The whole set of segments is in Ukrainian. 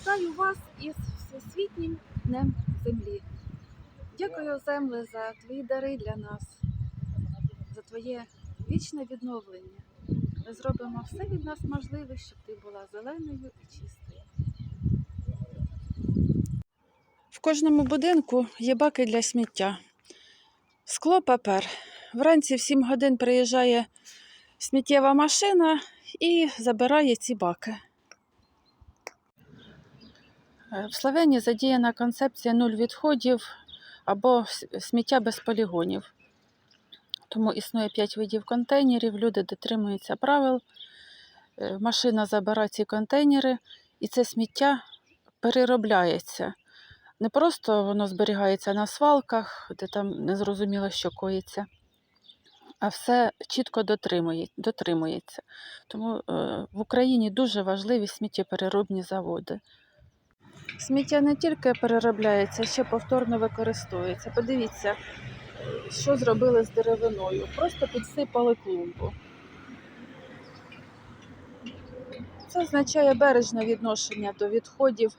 Вітаю вас із Всесвітнім Днем Землі. Дякую, земле, за твої дари для нас, за твоє вічне відновлення. Ми зробимо все від нас можливе, щоб ти була зеленою і чистою. В кожному будинку є баки для сміття. Скло, папер. Вранці в 7 годин приїжджає сміттєва машина і забирає ці баки. Е, В Словенії задіяна концепція нуль відходів або сміття без полігонів. Тому існує 5 видів контейнерів, люди дотримуються правил. Е, Машина забирає ці контейнери, і це сміття переробляється. Не просто воно зберігається на свалках, де там незрозуміло, що коїться, а все чітко дотримує, дотримується. Тому е, в Україні дуже важливі сміттєпереробні заводи. Сміття не тільки переробляється, ще повторно використовується. Подивіться, що зробили з деревиною. Просто підсипали клумбу. Це означає бережне відношення до відходів,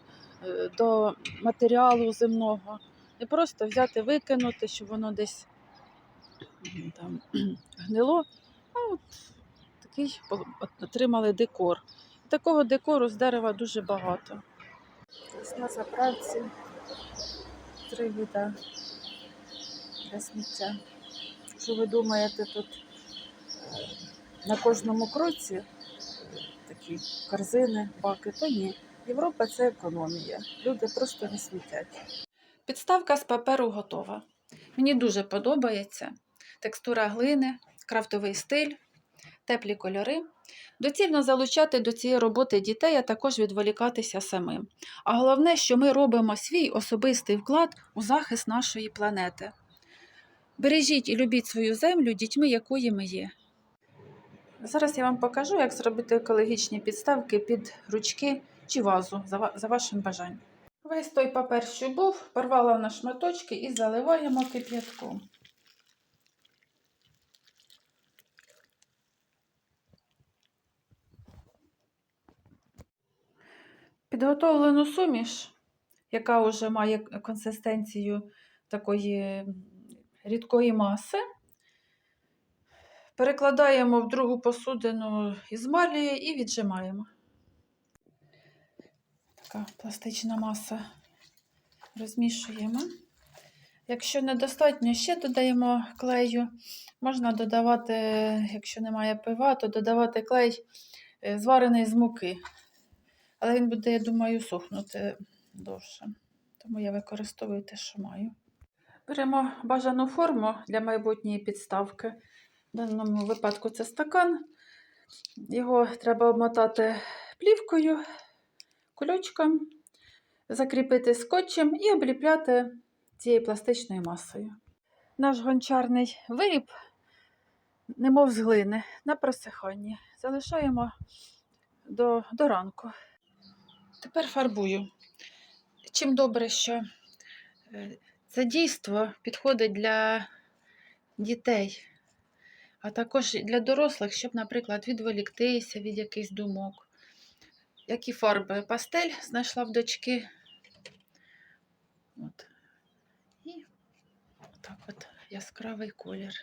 е, до матеріалу земного. Не просто взяти, викинути, щоб воно десь там гнило, а от такий отримали декор. Такого декору з дерева дуже багато. На заправці три вида для сміття. Що ви думаєте, тут на кожному кроці такі корзини, баки, то ні. Європа це економія. Люди просто не смітять. Підставка з паперу готова. Мені дуже подобається текстура глини, крафтовий стиль, теплі кольори. Доцільно залучати до цієї роботи дітей, а також відволікатися самим. А головне, що ми робимо свій особистий вклад у захист нашої планети. Бережіть і любіть свою землю дітьми, якої ми є. Зараз я вам покажу, як зробити екологічні підставки під ручки чи вазу за вашим бажанням. Весь той папер, що був, порвала на шматочки і заливаємо кип'ятком. Підготовлену суміш, яка вже має консистенцію такої рідкої маси, перекладаємо в другу посудину із малії і віджимаємо. Така пластична маса розмішуємо. Якщо недостатньо, ще додаємо клею. Можна додавати, якщо немає пива, то додавати клей е, зварений з муки. Але він буде, я думаю, сохнути довше. Тому я використовую те, що маю. Беремо бажану форму для майбутньої підставки. В даному випадку це стакан. Його треба обмотати плівкою, кульочком, закріпити скотчем і обліпляти цією пластичною масою. Наш гончарний виріб, немов з глини, на просиханні. Залишаємо до, до ранку. Тепер фарбую. Чим добре, що е, це дійство підходить для дітей, а також для дорослих, щоб, наприклад, відволіктися від якихось думок. Які фарби? Пастель знайшла в дочки. От. І так от яскравий колір.